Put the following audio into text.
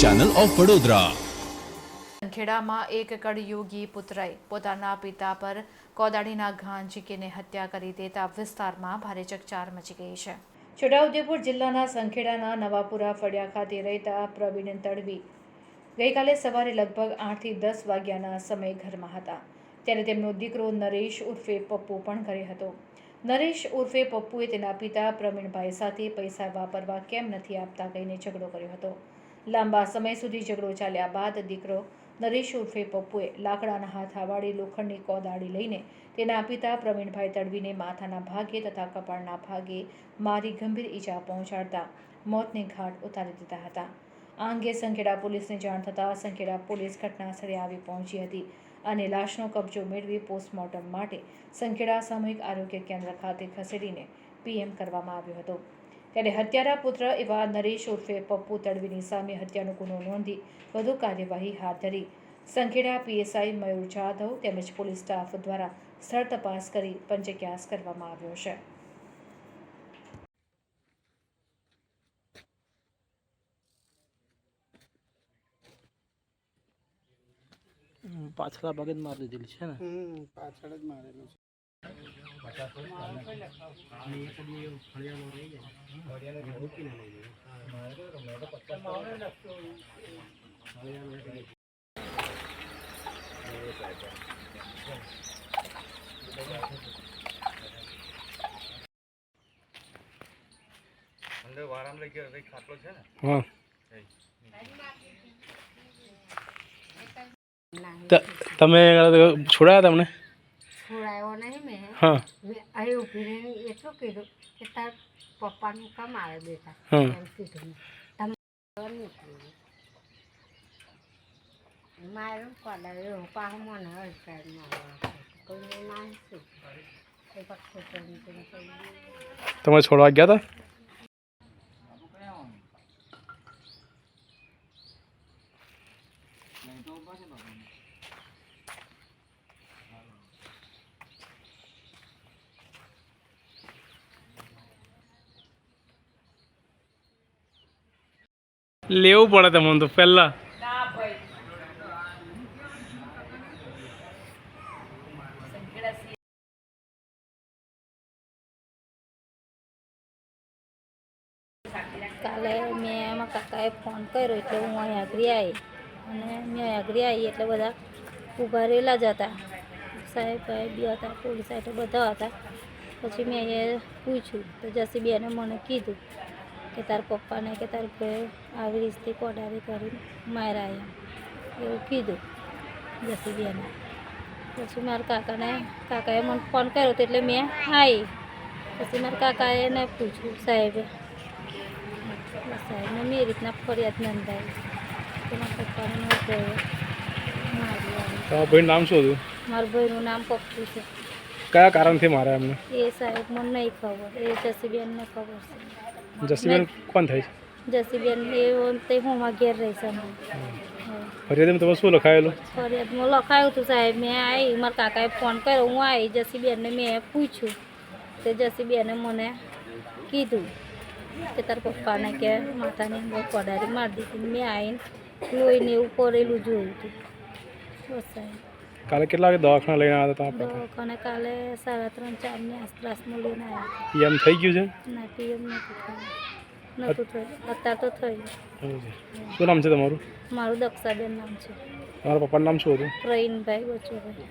Channel of Vadodara ખેડામાં એક કળયોગી પુત્રએ પોતાના પિતા પર કોદાળીના ઘા ઝીકીને હત્યા કરી દેતા વિસ્તારમાં ભારે ચકચાર મચી ગઈ છે. છોટાઉદેપુર જિલ્લાના સંખેડાના નવાપુરા ફળિયા ખાતે રહેતા પ્રવીણ તડવી ગઈકાલે સવારે લગભગ આઠથી દસ વાગ્યાના સમયે ઘરમાં હતા. ત્યારે તેમનો દીકરો નરેશ ઉર્ફે પપ્પુ પણ ઘરે હતો. નરેશ ઉર્ફે પપ્પુએ તેના પિતા પ્રવીણભાઈ સાથે પૈસા વાપરવા કેમ નથી આપતા કહીને ઝઘડો કર્યો હતો. લાંબા સમય સુધી ઝઘડો ચાલ્યા બાદ દીકરો નરેશ ઉર્ફે પપ્પુએ લાકડાના હાથાવાળી લોખંડની કોદાળી લઈને તેના પિતા પ્રવીણભાઈ તડવીને માથાના ભાગે તથા કપાળના ભાગે મારી ગંભીર ઈજા પહોંચાડતા મોતને ઘાટ ઉતારી દીધા હતા. આ અંગે સંખેડા પોલીસને જાણ થતાં સંખેડા પોલીસ ઘટના સ્થળે આવી પહોંચી હતી. અને લાશનો કબજો મેળવી પોસ્ટમોર્ટમ માટે સંખેડા સામૂહિક આરોગ્ય કેન્દ્ર ખાતે ખસેડીને પીએમ કરવામાં આવ્યો હતો. ત્યારે હત્યારા પુત્ર એવા નરેશ ઉર્ફે પપ્પુ તડવીની સામે હત્યાનો ગુનો નોંધી વધુ કાર્યવાહી હાથ ધરી. સંખેડા પીએસઆઈ મયુર જાધવ તેમજ પોલીસ સ્ટાફ દ્વારા સ્થળ તપાસ કરી પંચક્યાસ કરવામાં આવ્યો છે. પાછલા ભાગે જ મારી દીધેલી છે ને. હમ પાછળ જ મારેલું છે. હા. ત- તમે છોડાયા તમને છોડાયો નહીં મેં હા મેં અહીં ઊભી રહીને એટલું કીધું કે તાર પપ્પાનું કામ આવે બેટા હા. એમ કીધું મેં. તમે નીકળી મારું પડાયું પાછું મને હડકાઈ મારવા કોઈ મેં ના શું એ પક્ષે લેવું પડે તમને તો પહેલા. કાલે મેં એમાં કાકાએ ફોન કર્યો એટલે હું અહીં આગળ આવી અને મેં આગળ આવી એટલે બધા ઊભા રહેલા જ હતા. સાહેબ, ભાઈ, બી હતા, પોલીસ સાહેબ બધા હતા. પછી મેં અહીંયા પૂછ્યું તો જસીબેને મને કીધું કે તાર પપ્પાને કે તાર ભાઈ આવી રીતે કોડાવી કરીને માર્યા એમ. એવું કીધું જસીબેને. પછી મારા કાકાને, કાકાએ મને ફોન કર્યો તો એટલે મેં આવી પછી મારા કાકાએ એને પૂછ્યું, સાહેબે, સાહેબને મેં એ રીતના ફરિયાદ નોંધાવી. તમારા ભાઈનું નામ શું હતું? મારા ભાઈનું નામ પપ્પુ છે. કયા કારણથી માર્યા એમને? એ સાહેબ મને નહીં ખબર. એ જસીબેનને ખબર છે. જસીબેન કોણ થાય છે? જસીબેન એ તે હું માં ઘેર રહેશે મને ફરિયાદમાં તમે શું લખાયેલું? ફરિયાદમાં લખાયું હતું સાહેબ મેં આવી મારા કાકાએ ફોન કર્યો. હું આવી જસીબેનને મેં પૂછ્યું. તે જસીબેને મને કીધું કે તારા પપ્પાને કે માથાની અંદર પડારી મારી દીધી. મેં આવીને લોહીને એવું કરેલું જોયું હતું. બસ કાલે કેટલા વાગે દવાખાના લઈને આવ્યા હતા તમારા દવાખાને કાલે સાડા ત્રણ ચાર ચારની આસપાસમાં લઈને આવ્યા પપ્પા એમ થઈ ગયું છે? ના પીએમ નહોતું થયું. અત્યારે તો થયું. શું નામ છે તમારું? મારું દક્ષાબેન નામ છે. તમારા પપ્પાનું નામ શું હતું? પ્રવીણભાઈ બચોભાઈ.